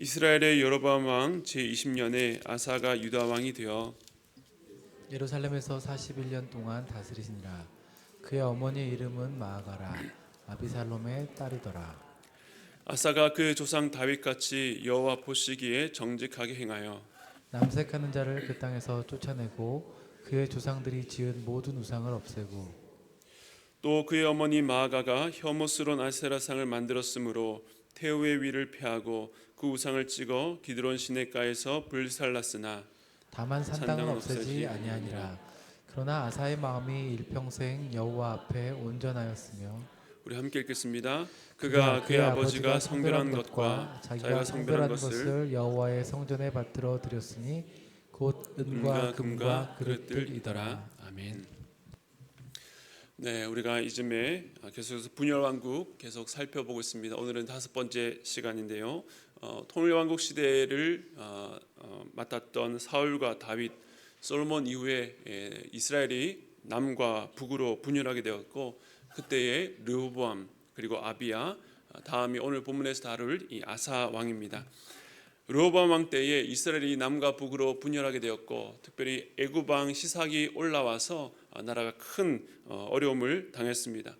이스라엘의 여로보암 왕 제20년에 아사가 유다 왕이 되어 예루살렘에서 41년 동안 다스리시니라. 그의 어머니의 이름은 마아가라. 아비살롬의 딸이더라. 아사가 그 조상 다윗같이 여호와 보시기에 정직하게 행하여 남색하는 자를 그 땅에서 쫓아내고 그의 조상들이 지은 모든 우상을 없애고 또 그의 어머니 마아가가 혐오스러운 아세라상을 만들었으므로 태우의 위를 패하고 그 우상을 찍어 기드론 시내가에서 불살랐으나 다만 산당은 없애지 아니하니라. 그러나 아사의 마음이 일평생 여호와 앞에 온전하였으며 우리 함께 읽겠습니다. 그가 그의 아버지가 성별한 것과 자기가 성별한 것을 여호와의 성전에 받들어 드렸으니 곧 은과 금과 그릇들이더라. 아멘. 네, 우리가 이쯤에 계속해서 분열 왕국 계속 살펴보고 있습니다. 오늘은 다섯 번째 시간인데요. 어, 통일 왕국 시대를 어, 어, 맡았던 사울과 다윗, 솔로몬 이후에 예, 이스라엘이 남과 북으로 분열하게 되었고 그때의 르호보암 그리고 아비야 어, 다음이 오늘 본문에서 다룰 이 아사 왕입니다. 르호보암 왕 때에 이스라엘이 남과 북으로 분열하게 되었고 특별히 애굽 왕 시삭이 올라와서 어, 나라가 큰 어, 어려움을 당했습니다.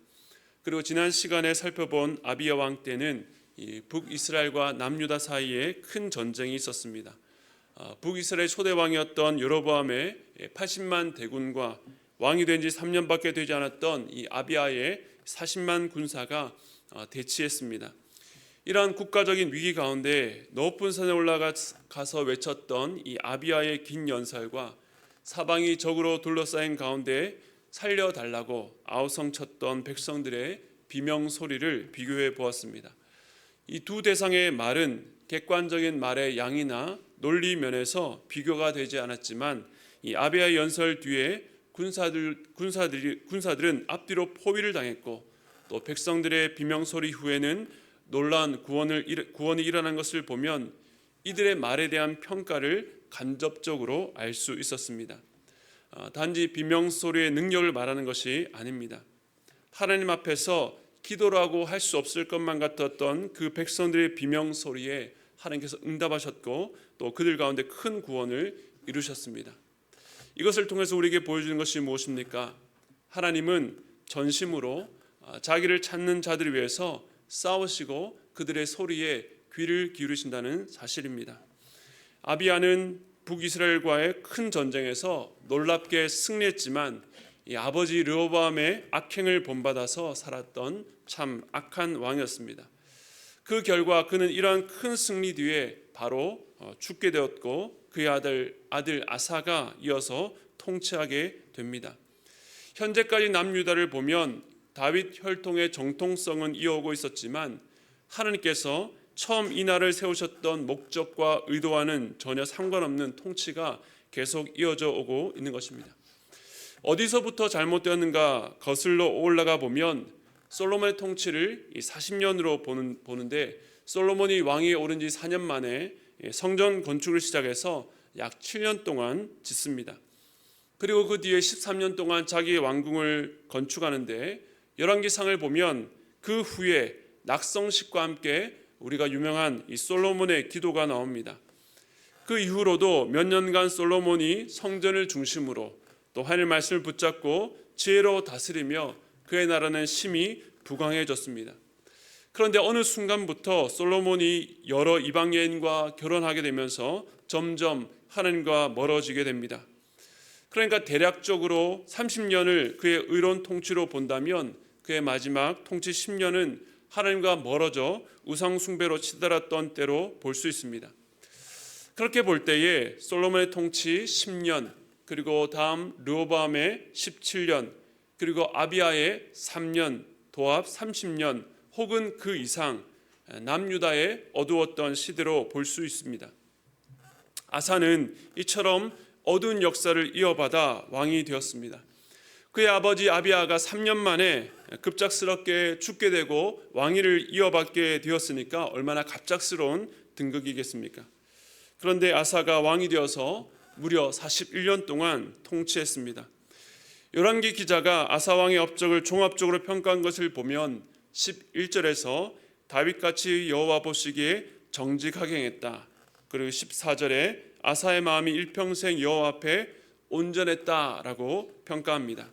그리고 지난 시간에 살펴본 아비야 왕 때는 이 북이스라엘과 남유다 사이에 큰 전쟁이 있었습니다. 어, 북이스라엘 초대 왕이었던 여로보암의 80만 대군과 왕이 된 지 3년밖에 되지 않았던 이 아비야의 40만 군사가 어, 대치했습니다. 이러한 국가적인 위기 가운데 높은 산에 올라가서 외쳤던 이 아비야의 긴 연살과 사방이 적으로 둘러싸인 가운데 살려달라고 아우성쳤던 백성들의 비명 소리를 비교해 보았습니다. 이 두 대상의 말은 객관적인 말의 양이나 논리 면에서 비교가 되지 않았지만 이 아비야 연설 뒤에 군사들 군사들이 군사들은 앞뒤로 포위를 당했고 또 백성들의 비명 소리 후에는 놀라운 구원을 일- 구원이 일어난 것을 보면 이들의 말에 대한 평가를 간접적으로 알 수 있었습니다. 아, 단지 비명 소리의 능력을 말하는 것이 아닙니다. 하나님 앞에서 기도라고 할 수 없을 것만 같았던 그 백성들의 비명 소리에 하나님께서 응답하셨고 또 그들 가운데 큰 구원을 이루셨습니다. 이것을 통해서 우리에게 보여주는 것이 무엇입니까? 하나님은 전심으로 아, 자기를 찾는 자들을 위해서 싸우시고 그들의 소리에 귀를 기울이신다는 사실입니다. 아비야는 북이스라엘과의 큰 전쟁에서 놀랍게 승리했지만 이 아버지 르호보암의 악행을 본받아서 살았던 참 악한 왕이었습니다. 그 결과 그는 이러한 큰 승리 뒤에 바로 어, 죽게 되었고 그의 아들 아들 아사가 이어서 통치하게 됩니다. 현재까지 남유다를 보면 다윗 혈통의 정통성은 이어오고 있었지만 하나님께서 처음 이 나라를 세우셨던 목적과 의도와는 전혀 상관없는 통치가 계속 이어져 오고 있는 것입니다. 어디서부터 잘못되었는가 거슬러 올라가 보면 솔로몬의 통치를 40년으로 보는, 보는데 솔로몬이 왕위에 오른 지 4년 만에 성전 건축을 시작해서 약 7년 동안 짓습니다. 그리고 그 뒤에 13년 동안 자기의 왕궁을 건축하는데 열왕기상을 보면 그 후에 낙성식과 함께 우리가 유명한 이 솔로몬의 기도가 나옵니다. 그 이후로도 몇 년간 솔로몬이 성전을 중심으로 또 하나님의 말씀을 붙잡고 지혜로 다스리며 그의 나라는 심히 부강해졌습니다. 그런데 어느 순간부터 솔로몬이 여러 이방 여인과 결혼하게 되면서 점점 하나님과 멀어지게 됩니다. 그러니까 대략적으로 30년을 그의 의로운 통치로 본다면 그의 마지막 통치 10년은 하나님과 멀어져 우상 숭배로 치달았던 때로 볼 수 있습니다. 그렇게 볼 때에 솔로몬의 통치 10년 그리고 다음 르호보암의 17년 그리고 아비아의 3년 도합 30년 혹은 그 이상 남유다의 어두웠던 시대로 볼 수 있습니다. 아사는 이처럼 어두운 역사를 이어받아 왕이 되었습니다. 그의 아버지 아비아가 3년 만에 급작스럽게 죽게 되고 왕위를 이어받게 되었으니까 얼마나 갑작스러운 등극이겠습니까? 그런데 아사가 왕이 되어서 무려 41년 동안 통치했습니다. 열왕기 기자가 아사 왕의 업적을 종합적으로 평가한 것을 보면 11절에서 다윗같이 여호와 보시기에 정직하게 행했다. 그리고 14절에 아사의 마음이 일평생 여호와 앞에 온전했다라고 평가합니다.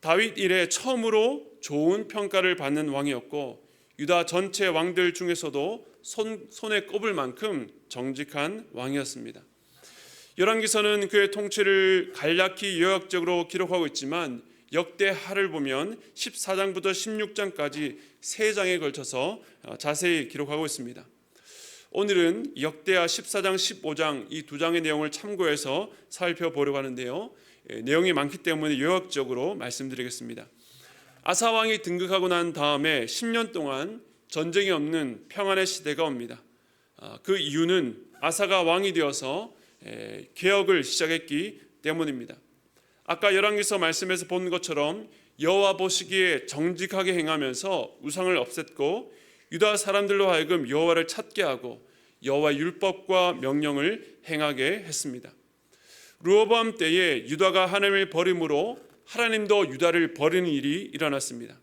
다윗 이래 처음으로 좋은 평가를 받는 왕이었고 유다 전체 왕들 중에서도 손, 손에 꼽을 만큼 정직한 왕이었습니다. 열왕기서는 그의 통치를 간략히 요약적으로 기록하고 있지만 역대 하를 보면 14장부터 16장까지 세 장에 걸쳐서 어, 자세히 기록하고 있습니다. 오늘은 역대하 14장, 15장 이 두 장의 내용을 참고해서 살펴보려고 하는데요. 예, 내용이 많기 때문에 요약적으로 말씀드리겠습니다. 아사 왕이 등극하고 난 다음에 10년 동안 전쟁이 없는 평안의 시대가 옵니다. 아, 그 이유는 아사가 왕이 되어서 에, 개혁을 시작했기 때문입니다. 아까 열왕기서 말씀에서 본 것처럼 여호와 보시기에 정직하게 행하면서 우상을 없앴고 유다 사람들로 하여금 여호와를 찾게 하고 여호와 율법과 명령을 행하게 했습니다. 르호보암 때에 유다가 하나님을 버림으로 하나님도 유다를 버리는 일이 일어났습니다.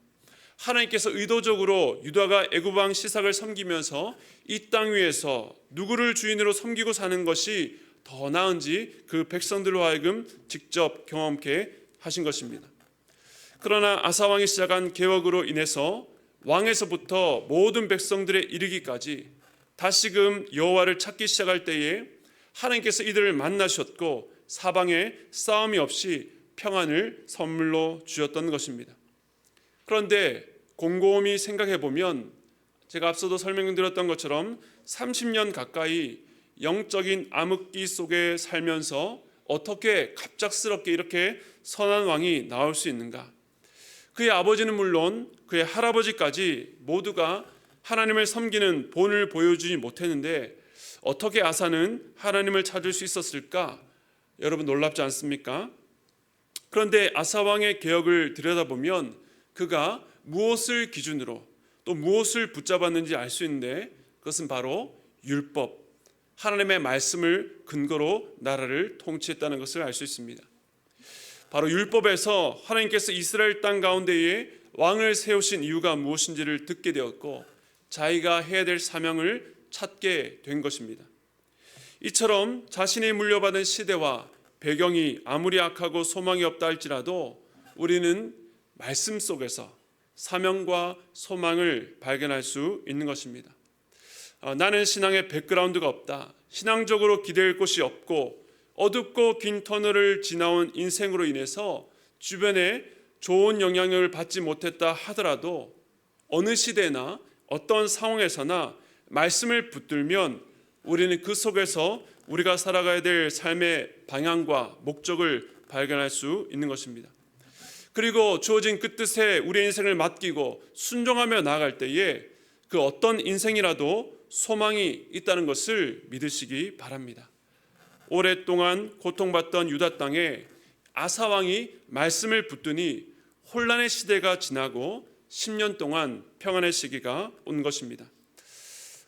하나님께서 의도적으로 유다가 애굽 왕 시삭을 섬기면서 이 땅 위에서 누구를 주인으로 섬기고 사는 것이 더 나은지 그 백성들로 하여금 직접 경험케 하신 것입니다. 그러나 아사 왕이 시작한 개혁으로 인해서 왕에서부터 모든 백성들에 이르기까지 다시금 여호와를 찾기 시작할 때에 하나님께서 이들을 만나셨고 사방에 싸움이 없이 평안을 선물로 주셨던 것입니다. 그런데 곰곰이 생각해 보면 제가 앞서도 설명드렸던 것처럼 30년 가까이 영적인 암흑기 속에 살면서 어떻게 갑작스럽게 이렇게 선한 왕이 나올 수 있는가? 그의 아버지는 물론 그의 할아버지까지 모두가 하나님을 섬기는 본을 보여주지 못했는데 어떻게 아사는 하나님을 찾을 수 있었을까? 여러분 놀랍지 않습니까? 그런데 아사 왕의 개혁을 들여다보면 그가 무엇을 기준으로 또 무엇을 붙잡았는지 알 수 있는데 그것은 바로 율법, 하나님의 말씀을 근거로 나라를 통치했다는 것을 알 수 있습니다. 바로 율법에서 하나님께서 이스라엘 땅 가운데에 왕을 세우신 이유가 무엇인지를 듣게 되었고 자기가 해야 될 사명을 찾게 된 것입니다. 이처럼 자신이 물려받은 시대와 배경이 아무리 악하고 소망이 없다 할지라도 우리는 말씀 속에서 사명과 소망을 발견할 수 있는 것입니다. 어, 나는 신앙의 백그라운드가 없다. 신앙적으로 기댈 곳이 없고 어둡고 긴 터널을 지나온 인생으로 인해서 주변에 좋은 영향을 받지 못했다 하더라도 어느 시대나 어떤 상황에서나 말씀을 붙들면 우리는 그 속에서 우리가 살아가야 될 삶의 방향과 목적을 발견할 수 있는 것입니다. 그리고 주어진 그 뜻에 우리의 인생을 맡기고 순종하며 나아갈 때에 그 어떤 인생이라도 소망이 있다는 것을 믿으시기 바랍니다. 오랫동안 고통받던 유다 땅에 아사 왕이 말씀을 붙드니 혼란의 시대가 지나고 10년 동안 평안의 시기가 온 것입니다.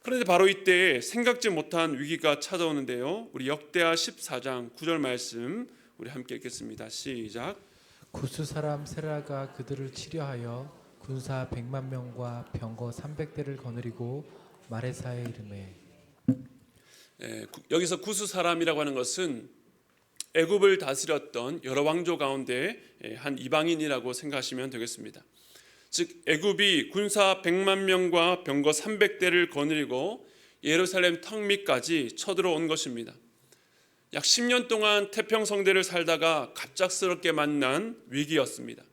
그런데 바로 이때 생각지 못한 위기가 찾아오는데요. 우리 역대하 14장 9절 말씀 우리 함께 읽겠습니다. 시작. 구스 사람 세라가 그들을 치려하여 군사 100만 명과 병거 300대를 거느리고 마레사에 이름에 예, 구- 여기서 구수 사람이라고 하는 것은 애굽을 다스렸던 여러 왕조 가운데 예, 한 이방인이라고 생각하시면 되겠습니다. 즉 애굽이 군사 100만 명과 병거 300대를 거느리고 예루살렘 턱 밑까지 쳐들어온 것입니다. 약 10년 동안 태평성대를 살다가 갑작스럽게 만난 위기였습니다.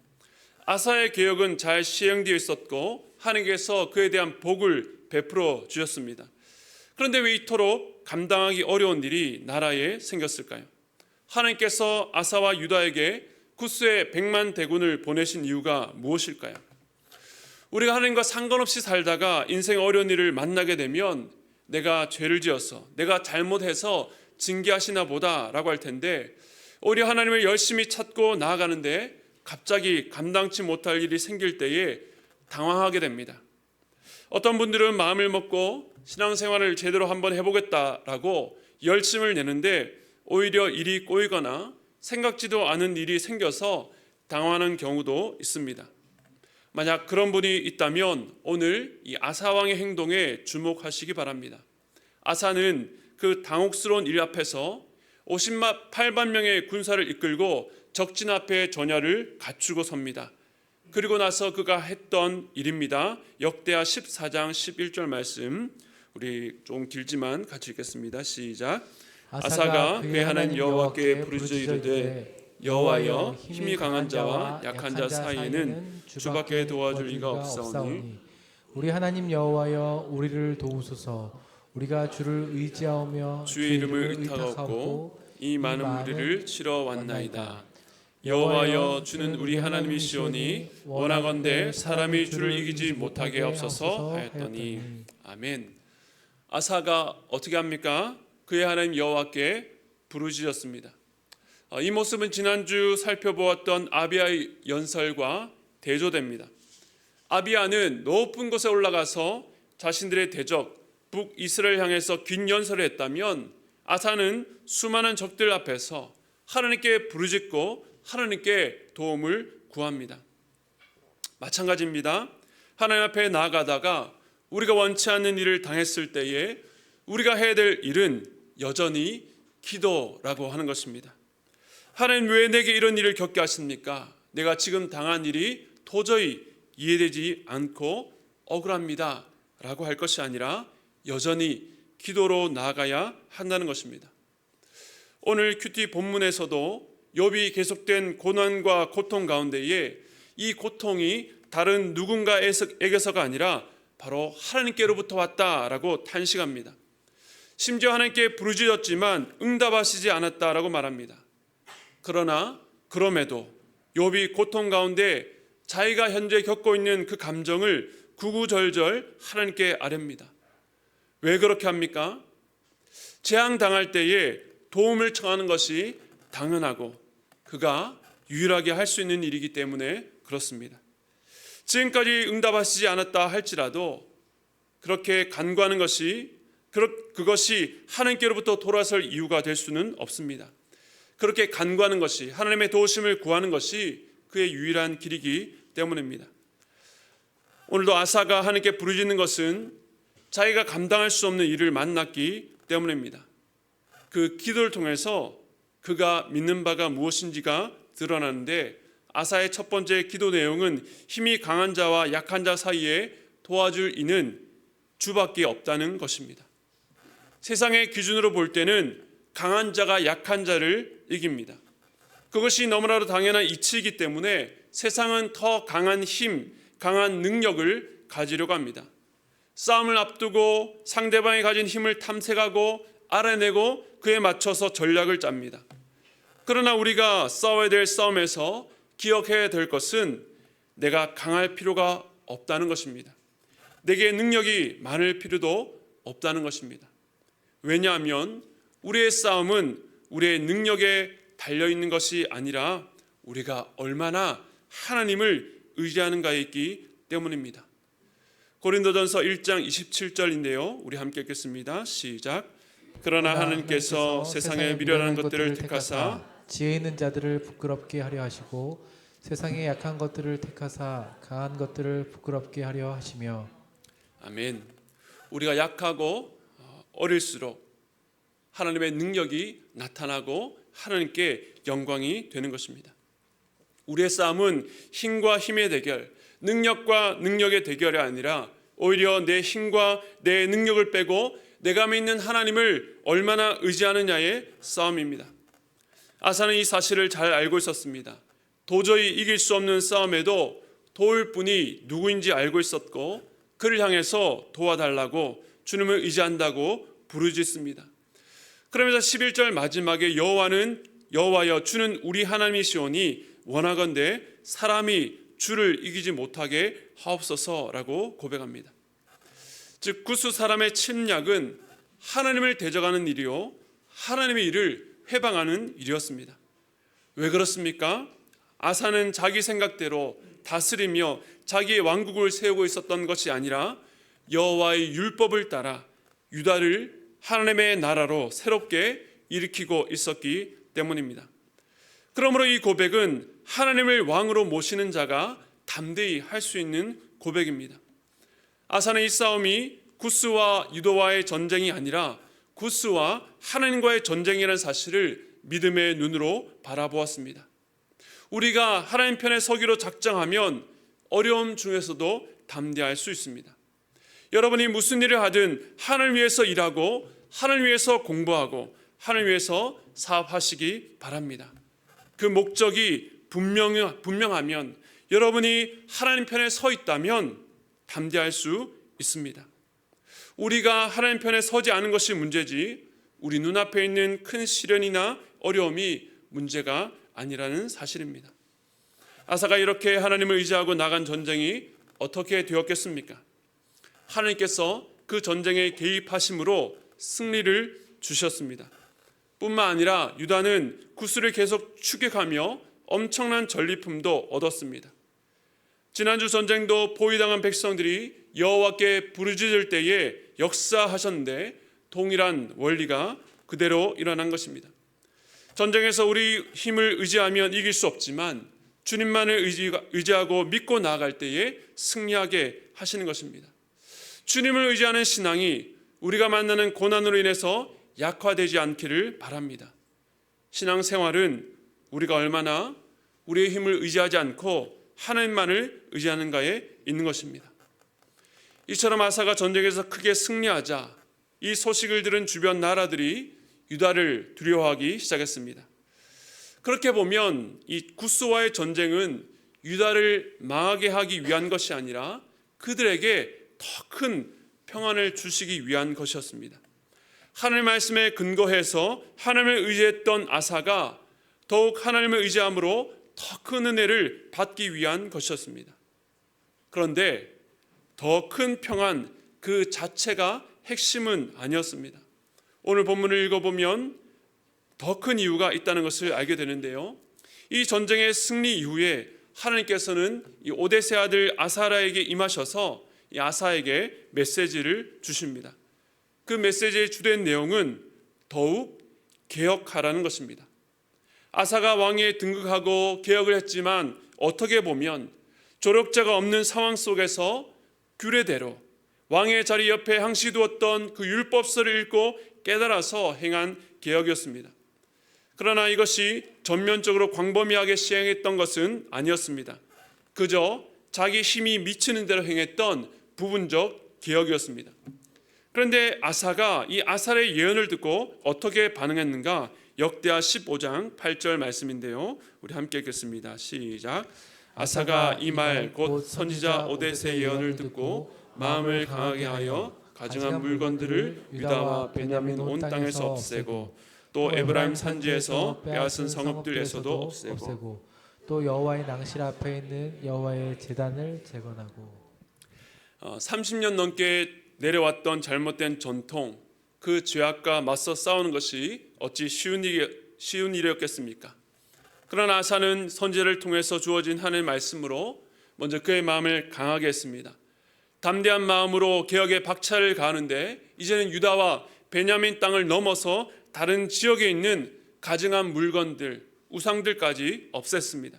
아사의 개혁은 잘 시행되어 있었고 하나님께서 그에 대한 복을 베풀어 주셨습니다. 그런데 왜 이토록 감당하기 어려운 일이 나라에 생겼을까요? 하나님께서 아사와 유다에게 구스의 백만 대군을 보내신 이유가 무엇일까요? 우리가 하나님과 상관없이 살다가 인생 어려운 일을 만나게 되면 내가 죄를 지어서 내가 잘못해서 징계하시나 보다라고 할 텐데 오히려 하나님을 열심히 찾고 나아가는데 갑자기 감당치 못할 일이 생길 때에 당황하게 됩니다. 어떤 분들은 마음을 먹고 신앙생활을 제대로 한번 해보겠다라고 열심을 내는데 오히려 일이 꼬이거나 생각지도 않은 일이 생겨서 당황하는 경우도 있습니다. 만약 그런 분이 있다면 오늘 이 아사왕의 행동에 주목하시기 바랍니다. 아사는 그 당혹스러운 일 앞에서 58만 명의 군사를 이끌고 적진 앞에 전야를 갖추고 섭니다. 그리고 나서 그가 했던 일입니다. 역대하 14장 11절 말씀 우리 좀 길지만 같이 읽겠습니다. 시작. 아사가 그의 하나님 여호와께 부르짖으되 여호와여 힘이 강한 자와 약한 자 사이에는 주밖에 도와줄 이가 없사오니 우리 하나님 여호와여 우리를 도우소서 우리가 주를 의지하오며 주의 이름을 의탁하고 이 많은 무리를 치러 왔나이다. 여호와여 주는 우리 하나님이시오니 원하건대 사람이 주를 이기지 못하게 없어서 하였더니 아멘. 아사가 어떻게 합니까? 그의 하나님 여호와께 부르짖었습니다. 어, 이 모습은 지난주 살펴보았던 아비아의 연설과 대조됩니다. 아비아는 높은 곳에 올라가서 자신들의 대적 북이스라엘 향해서 긴 연설을 했다면 아사는 수많은 적들 앞에서 하나님께 부르짖고 하나님께 도움을 구합니다. 마찬가지입니다. 하나님 앞에 나아가다가 우리가 원치 않는 일을 당했을 때에 우리가 해야 될 일은 여전히 기도라고 하는 것입니다. 하나님 왜 내게 이런 일을 겪게 하십니까? 내가 지금 당한 일이 도저히 이해되지 않고 억울합니다. 라고 할 것이 아니라 여전히 기도로 나아가야 한다는 것입니다. 오늘 큐티 본문에서도 욥이 계속된 고난과 고통 가운데에 이 고통이 다른 누군가에게서가 아니라 바로 하나님께로부터 왔다라고 탄식합니다. 심지어 하나님께 부르짖었지만 응답하시지 않았다라고 말합니다. 그러나 그럼에도 욥이 고통 가운데 자기가 현재 겪고 있는 그 감정을 구구절절 하나님께 아렵니다. 왜 그렇게 합니까? 재앙 당할 때에 도움을 청하는 것이 당연하고 그가 유일하게 할 수 있는 일이기 때문에 그렇습니다. 지금까지 응답하시지 않았다 할지라도 그렇게 간구하는 것이 그것이 하나님께로부터 돌아설 이유가 될 수는 없습니다. 그렇게 간구하는 것이 하나님의 도우심을 구하는 것이 그의 유일한 길이기 때문입니다. 오늘도 아사가 하나님께 부르짖는 것은 자기가 감당할 수 없는 일을 만났기 때문입니다. 그 기도를 통해서 그가 믿는 바가 무엇인지가 드러나는데 아사의 첫 번째 기도 내용은 힘이 강한 자와 약한 자 사이에 도와줄 이는 주밖에 없다는 것입니다. 세상의 기준으로 볼 때는 강한 자가 약한 자를 이깁니다. 그것이 너무나도 당연한 이치이기 때문에 세상은 더 강한 힘, 강한 능력을 가지려고 합니다. 싸움을 앞두고 상대방이 가진 힘을 탐색하고 알아내고 그에 맞춰서 전략을 짭니다. 그러나 우리가 싸워야 될 싸움에서 기억해야 될 것은 내가 강할 필요가 없다는 것입니다. 내게 능력이 많을 필요도 없다는 것입니다. 왜냐하면 우리의 싸움은 우리의 능력에 달려 있는 것이 아니라 우리가 얼마나 하나님을 의지하는가에 있기 때문입니다. 고린도전서 1장 27절인데요. 우리 함께 읽겠습니다. 시작. 그러나 하나님께서 세상에 미련한 것들을 택하사 지혜 있는 자들을 부끄럽게 하려 하시고 세상의 약한 것들을 택하사 강한 것들을 부끄럽게 하려 하시며 아멘. 우리가 약하고 어, 어릴수록 하나님의 능력이 나타나고 하나님께 영광이 되는 것입니다. 우리의 싸움은 힘과 힘의 대결, 능력과 능력의 대결이 아니라 오히려 내 힘과 내 능력을 빼고 내가 믿는 하나님을 얼마나 의지하느냐의 싸움입니다. 아사는 이 사실을 잘 알고 있었습니다. 도저히 이길 수 없는 싸움에도 도울 분이 누구인지 알고 있었고 그를 향해서 도와달라고 주님을 의지한다고 부르짖습니다. 그러면서 11절 마지막에 여호와는 여호와여 주는 우리 하나님이시오니 원하건대 사람이 주를 이기지 못하게 하옵소서라고 고백합니다. 즉 구수 사람의 침략은 하나님을 대적하는 일이요 하나님의 일을 회방하는 일이었습니다. 왜 그렇습니까? 아사는 자기 생각대로 다스리며 자기의 왕국을 세우고 있었던 것이 아니라 여호와의 율법을 따라 유다를 하나님의 나라로 새롭게 일으키고 있었기 때문입니다. 그러므로 이 고백은 하나님을 왕으로 모시는 자가 담대히 할 수 있는 고백입니다. 아사는 이 싸움이 구스와 유도와의 전쟁이 아니라 구스와 하나님과의 전쟁이라는 사실을 믿음의 눈으로 바라보았습니다. 우리가 하나님 편에 서기로 작정하면 어려움 중에서도 담대할 수 있습니다. 여러분이 무슨 일을 하든 하나님 위해서 일하고 하나님 위해서 공부하고 하나님 위해서 사업하시기 바랍니다. 그 목적이 분명 분명하면 여러분이 하나님 편에 서 있다면 담대할 수 있습니다. 우리가 하나님 편에 서지 않은 것이 문제지 우리 눈앞에 있는 큰 시련이나 어려움이 문제가 아니라는 사실입니다. 아사가 이렇게 하나님을 의지하고 나간 전쟁이 어떻게 되었겠습니까? 하나님께서 그 전쟁에 개입하심으로 승리를 주셨습니다. 뿐만 아니라 유다는 구스를 계속 추격하며 엄청난 전리품도 얻었습니다. 지난주 전쟁도 포위당한 백성들이 여호와께 부르짖을 때에 역사하셨는데 동일한 원리가 그대로 일어난 것입니다. 전쟁에서 우리 힘을 의지하면 이길 수 없지만 주님만을 의지하고 믿고 나아갈 때에 승리하게 하시는 것입니다. 주님을 의지하는 신앙이 우리가 만나는 고난으로 인해서 약화되지 않기를 바랍니다. 신앙 생활은 우리가 얼마나 우리의 힘을 의지하지 않고 하나님만을 의지하는가에 있는 것입니다. 이처럼 아사가 전쟁에서 크게 승리하자 이 소식을 들은 주변 나라들이 유다를 두려워하기 시작했습니다. 그렇게 보면 이 구스와의 전쟁은 유다를 망하게 하기 위한 것이 아니라 그들에게 더 큰 평안을 주시기 위한 것이었습니다. 하나님 말씀에 근거해서 하나님을 의지했던 아사가 더욱 하나님을 의지함으로 더 큰 은혜를 받기 위한 것이었습니다. 그런데 더 큰 평안 그 자체가 핵심은 아니었습니다. 오늘 본문을 읽어보면 더 큰 이유가 있다는 것을 알게 되는데요. 이 전쟁의 승리 이후에 하나님께서는 이 오데세 아들 아사라에게 임하셔서 이 아사에게 메시지를 주십니다. 그 메시지의 주된 내용은 더욱 개혁하라는 것입니다. 아사가 왕위에 등극하고 개혁을 했지만 어떻게 보면 조력자가 없는 상황 속에서 규례대로 왕의 자리 옆에 항시 두었던 그 율법서를 읽고 깨달아서 행한 개혁이었습니다. 그러나 이것이 전면적으로 광범위하게 시행했던 것은 아니었습니다. 그저 자기 힘이 미치는 대로 행했던 부분적 개혁이었습니다. 그런데 아사가 이 아사의 예언을 듣고 어떻게 반응했는가? 역대하 15장 8절 말씀인데요. 우리 함께 읽겠습니다. 시작. 아사가 이 말 곧 선지자 오데세 예언을 듣고 마음을 강하게 하여 가증한 물건들을 유다와 베냐민 온 땅에서 없애고 또 에브라임 산지에서 빼앗은 성읍들에서도 없애고 또 여호와의 낭실 앞에 있는 여호와의 제단을 재건하고 어, 30년 넘게 내려왔던 잘못된 전통 그 죄악과 맞서 싸우는 것이 어찌 쉬운 일 쉬운 일이었겠습니까? 그러나 아사는 선제를 통해서 주어진 하나님의 말씀으로 먼저 그의 마음을 강하게 했습니다. 담대한 마음으로 개혁에 박차를 가하는데 이제는 유다와 베냐민 땅을 넘어서 다른 지역에 있는 가증한 물건들, 우상들까지 없앴습니다.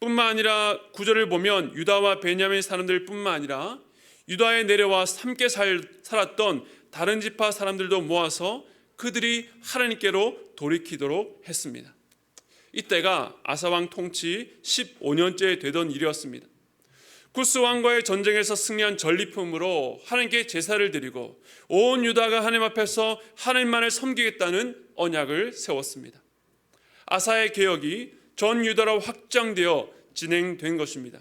뿐만 아니라 구절을 보면 유다와 베냐민 사람들뿐만 아니라 유다에 내려와 함께 살, 살았던 다른 지파 사람들도 모아서 그들이 하나님께로 돌이키도록 했습니다. 이때가 아사왕 통치 15년째 되던 일이었습니다. 구스 왕과의 전쟁에서 승리한 전리품으로 하나님께 제사를 드리고 온 유다가 하나님 앞에서 하나님만을 섬기겠다는 언약을 세웠습니다. 아사의 개혁이 전 유다로 확장되어 진행된 것입니다.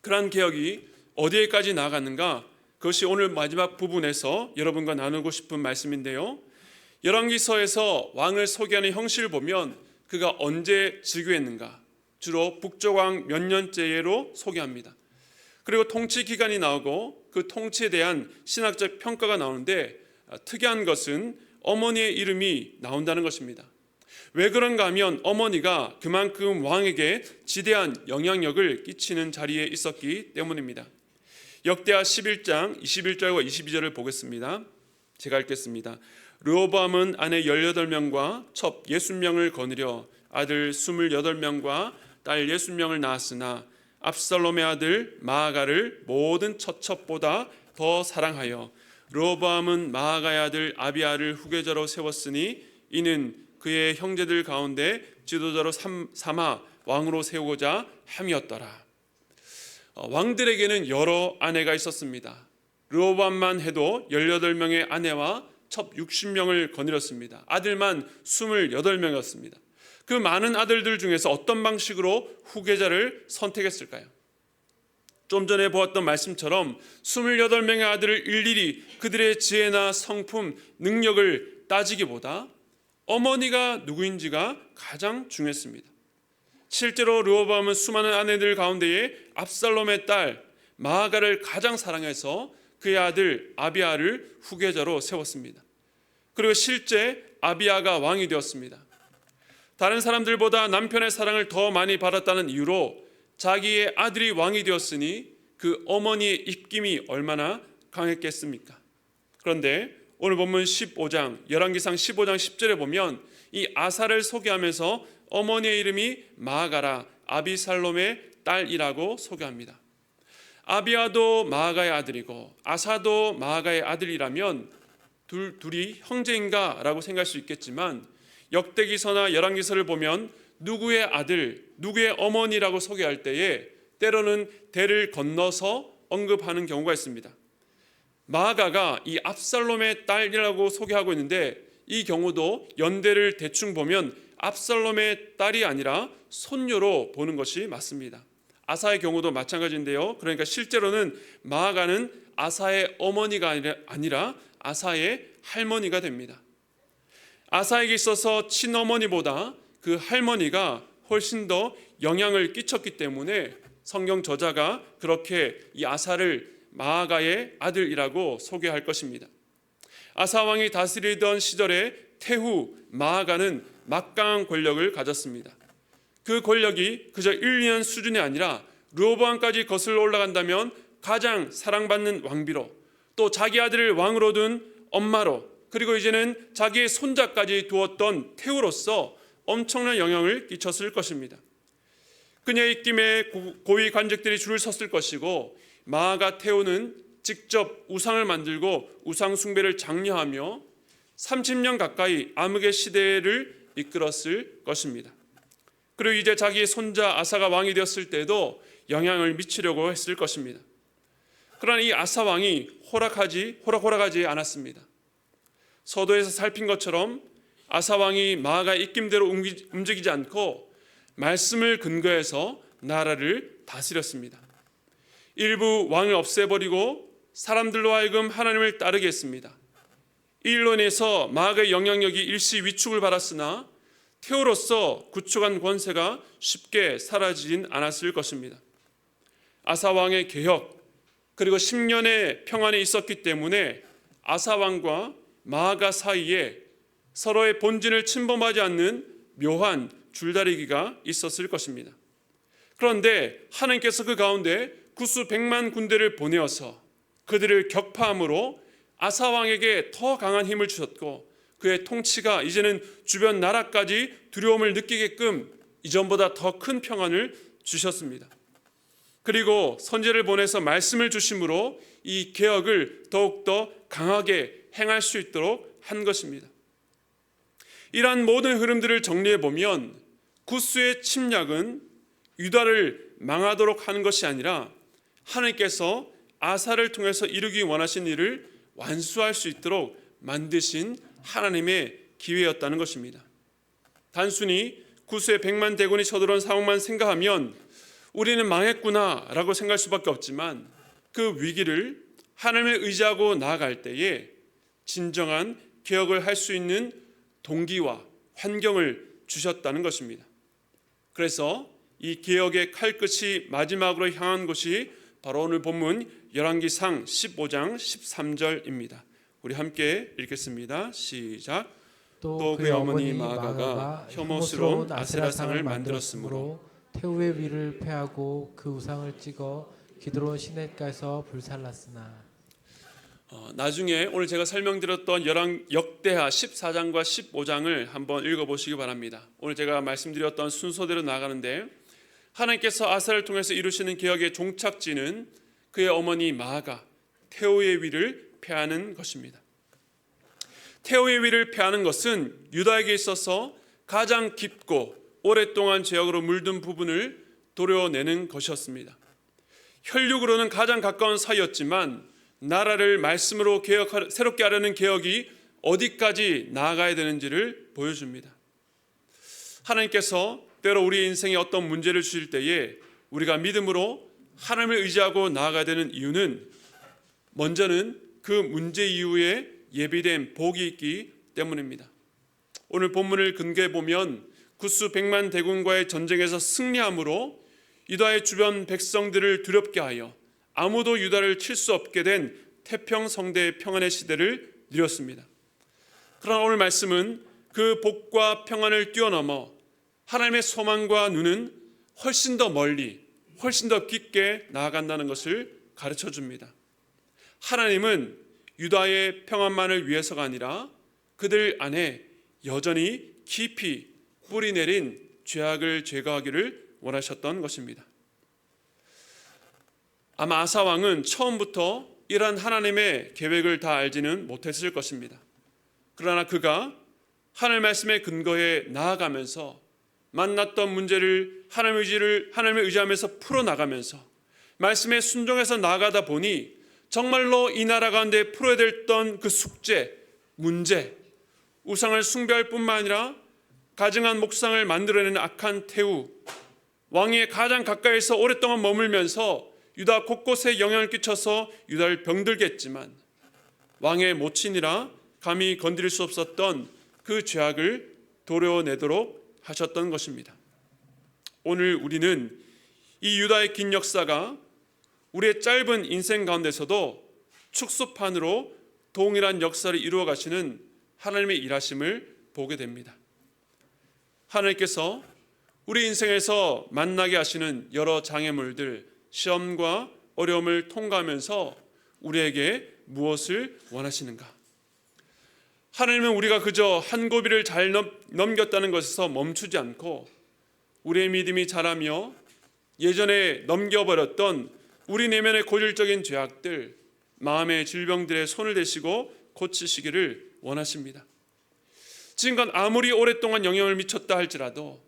그러한 개혁이 어디에까지 나아갔는가? 그것이 오늘 마지막 부분에서 여러분과 나누고 싶은 말씀인데요. 열왕기서에서 왕을 소개하는 형식을 보면 그가 언제 즉위했는가? 주로 북조왕 몇 년째로 소개합니다. 그리고 통치 기간이 나오고 그 통치에 대한 신학적 평가가 나오는데 특이한 것은 어머니의 이름이 나온다는 것입니다. 왜 그런가 하면 어머니가 그만큼 왕에게 지대한 영향력을 끼치는 자리에 있었기 때문입니다. 역대하 11장 21절과 22절을 보겠습니다. 제가 읽겠습니다. 르호보암은 아내 18명과 첩 60명을 거느려 아들 28명과 딸 60명을 낳았으나 압살롬의 아들 마아가를 모든 처첩보다 더 사랑하여 르호보암은 마아가의 아들 아비아를 후계자로 세웠으니 이는 그의 형제들 가운데 지도자로 삼- 삼아 왕으로 세우고자 함이었더라. 어, 왕들에게는 여러 아내가 있었습니다. 르호보암만 해도 18명의 아내와 첩 60명을 거느렸습니다. 아들만 28명이었습니다. 그 많은 아들들 중에서 어떤 방식으로 후계자를 선택했을까요? 좀 전에 보았던 말씀처럼 28명의 아들을 일일이 그들의 지혜나 성품, 능력을 따지기보다 어머니가 누구인지가 가장 중요했습니다. 실제로 르호보암은 수많은 아내들 가운데에 압살롬의 딸 마아가를 가장 사랑해서 그의 아들 아비아를 후계자로 세웠습니다. 그리고 실제 아비아가 왕이 되었습니다. 다른 사람들보다 남편의 사랑을 더 많이 받았다는 이유로 자기의 아들이 왕이 되었으니 그 어머니의 입김이 얼마나 강했겠습니까? 그런데 오늘 본문 15장 열왕기상 15장 10절에 보면 이 아사를 소개하면서 어머니의 이름이 마아가라 아비살롬의 딸이라고 소개합니다. 아비아도 마아가의 아들이고 아사도 마아가의 아들이라면 둘, 둘이 형제인가라고 생각할 수 있겠지만 역대기서나 열왕기서를 보면 누구의 아들, 누구의 어머니라고 소개할 때에 때로는 대를 건너서 언급하는 경우가 있습니다. 마아가가 이 압살롬의 딸이라고 소개하고 있는데 이 경우도 연대를 대충 보면 압살롬의 딸이 아니라 손녀로 보는 것이 맞습니다. 아사의 경우도 마찬가지인데요. 그러니까 실제로는 마아가는 아사의 어머니가 아니라- 아사의 할머니가 됩니다. 아사에게 있어서 친어머니보다 그 할머니가 훨씬 더 영향을 끼쳤기 때문에 성경 저자가 그렇게 이 아사를 마아가의 아들이라고 소개할 것입니다. 아사 왕이 다스리던 시절에 태후 마아가는 막강한 권력을 가졌습니다. 그 권력이 그저 1, 2년 수준이 아니라 르호보암까지 거슬러 올라간다면 가장 사랑받는 왕비로 또 자기 아들을 왕으로 둔 엄마로 그리고 이제는 자기의 손자까지 두었던 태우로서 엄청난 영향을 끼쳤을 것입니다. 그녀의 입김에 고- 고위 관직들이 줄을 섰을 것이고 마아가 태우는 직접 우상을 만들고 우상 숭배를 장려하며 30년 가까이 암흑의 시대를 이끌었을 것입니다. 그리고 이제 자기의 손자 아사가 왕이 되었을 때도 영향을 미치려고 했을 것입니다. 그러나 이 아사 왕이 호락하지 호락호락하지 않았습니다. 서도에서 살핀 것처럼 아사 왕이 마아가 입김대로 움직이지 않고 말씀을 근거해서 나라를 다스렸습니다. 일부 왕을 없애버리고 사람들로 하여금 하나님을 따르게 했습니다. 인해서 마아가의 영향력이 일시 위축을 받았으나 태우로서 구축한 권세가 쉽게 사라지진 않았을 것입니다. 아사 왕의 개혁 그리고 10년의 평안이 있었기 때문에 아사 왕과 마아가 사이에 서로의 본진을 침범하지 않는 묘한 줄다리기가 있었을 것입니다. 그런데 하나님께서 그 가운데 구수 백만 군대를 보내어서 그들을 격파함으로 아사 왕에게 더 강한 힘을 주셨고 그의 통치가 이제는 주변 나라까지 두려움을 느끼게끔 이전보다 더 큰 평안을 주셨습니다. 그리고 선제를 보내서 말씀을 주심으로 이 개혁을 더욱더 강하게 행할 수 있도록 한 것입니다. 이러한 모든 흐름들을 정리해 보면 구스의 침략은 유다를 망하도록 하는 것이 아니라 하나님께서 아사를 통해서 이루기 원하신 일을 완수할 수 있도록 만드신 하나님의 기회였다는 것입니다. 단순히 구스의 백만 대군이 쳐들어온 상황만 생각하면 우리는 망했구나라고 생각할 수밖에 없지만 그 위기를 하나님을 의지하고 나아갈 때에 진정한 개혁을 할 수 있는 동기와 환경을 주셨다는 것입니다. 그래서 이 개혁의 칼끝이 마지막으로 향한 곳이 바로 오늘 본문 열왕기상 15장 13절입니다. 우리 함께 읽겠습니다. 시작. 또 그의 어머니 마아가가 혐오스러운 아세라상을 만들었으므로 태우의 위를 패하고 그 우상을 찍어 기드론 시냇가에서 불살랐으나 어, 나중에 오늘 제가 설명드렸던 열왕 역대하 14장과 15장을 한번 읽어보시기 바랍니다. 오늘 제가 말씀드렸던 순서대로 나가는데 하나님께서 아사를 통해서 이루시는 개혁의 종착지는 그의 어머니 마아가 태호의 위를 패하는 것입니다. 태호의 위를 패하는 것은 유다에게 있어서 가장 깊고 오랫동안 죄악으로 물든 부분을 도려내는 것이었습니다. 혈육으로는 가장 가까운 사이였지만 나라를 말씀으로 개혁하, 새롭게 하려는 개혁이 어디까지 나아가야 되는지를 보여줍니다. 하나님께서 때로 우리 인생에 어떤 문제를 주실 때에 우리가 믿음으로 하나님을 의지하고 나아가야 되는 이유는 먼저는 그 문제 이후에 예비된 복이 있기 때문입니다. 오늘 본문을 근거해 보면 구스 백만 대군과의 전쟁에서 승리함으로 유다의 주변 백성들을 두렵게 하여 아무도 유다를 칠 수 없게 된 태평 성대의 평안의 시대를 누렸습니다. 그러나 오늘 말씀은 그 복과 평안을 뛰어넘어 하나님의 소망과 눈은 훨씬 더 멀리, 훨씬 더 깊게 나아간다는 것을 가르쳐 줍니다. 하나님은 유다의 평안만을 위해서가 아니라 그들 안에 여전히 깊이 뿌리 내린 죄악을 제거하기를 원하셨던 것입니다. 아마 아사 왕은 처음부터 이러한 하나님의 계획을 다 알지는 못했을 것입니다. 그러나 그가 하늘 말씀의 근거에 나아가면서 만났던 문제를 하나님의 의지를 하나님의 의지하면서 풀어 나가면서 말씀에 순종해서 나아가다 보니 정말로 이 나라 가운데 풀어야 됐던 그 숙제, 문제, 우상을 숭배할 뿐만 아니라 가증한 목상을 만들어내는 악한 태우, 왕의 가장 가까이서 오랫동안 머물면서 유다 곳곳에 영향을 끼쳐서 유다를 병들게 했지만 왕의 모친이라 감히 건드릴 수 없었던 그 죄악을 도려내도록 하셨던 것입니다. 오늘 우리는 이 유다의 긴 역사가 우리의 짧은 인생 가운데서도 축소판으로 동일한 역사를 이루어 가시는 하나님의 일하심을 보게 됩니다. 하나님께서 우리 인생에서 만나게 하시는 여러 장애물들, 시험과 어려움을 통과하면서 우리에게 무엇을 원하시는가? 하나님은 우리가 그저 한 고비를 잘 넘- 넘겼다는 것에서 멈추지 않고 우리의 믿음이 자라며 예전에 넘겨버렸던 우리 내면의 고질적인 죄악들, 마음의 질병들의 손을 대시고 고치시기를 원하십니다. 지금껏 아무리 오랫동안 영향을 미쳤다 할지라도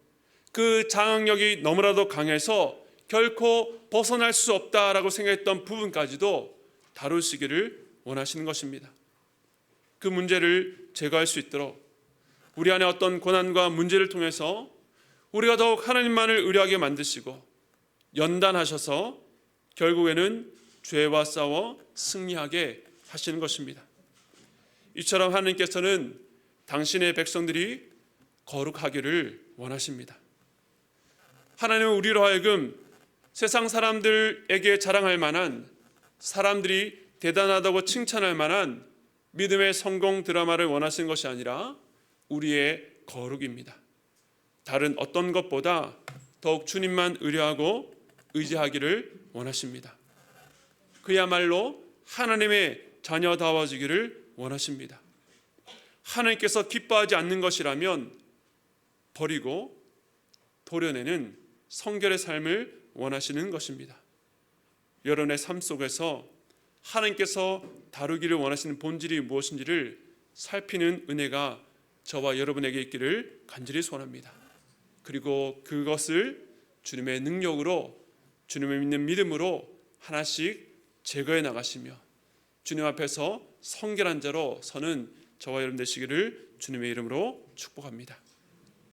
그 장악력이 너무나도 강해서 결코 벗어날 수 없다라고 생각했던 부분까지도 다루시기를 원하시는 것입니다. 그 문제를 제거할 수 있도록 우리 안에 어떤 고난과 문제를 통해서 우리가 더욱 하나님만을 의뢰하게 만드시고 연단하셔서 결국에는 죄와 싸워 승리하게 하시는 것입니다. 이처럼 하나님께서는 당신의 백성들이 거룩하기를 원하십니다. 하나님은 우리로 하여금 세상 사람들에게 자랑할 만한 사람들이 대단하다고 칭찬할 만한 믿음의 성공 드라마를 원하시는 것이 아니라 우리의 거룩입니다. 다른 어떤 것보다 더욱 주님만 의뢰하고 의지하기를 원하십니다. 그야말로 하나님의 자녀다워지기를 원하십니다. 하나님께서 기뻐하지 않는 것이라면 버리고 도려내는 성결의 삶을 원하시는 것입니다. 여러분의 삶 속에서 하나님께서 다루기를 원하시는 본질이 무엇인지를 살피는 은혜가 저와 여러분에게 있기를 간절히 소원합니다. 그리고 그것을 주님의 능력으로 주님을 믿는 믿음으로 하나씩 제거해 나가시며 주님 앞에서 성결한 자로 서는 저와 여러분 되시기를 주님의 이름으로 축복합니다.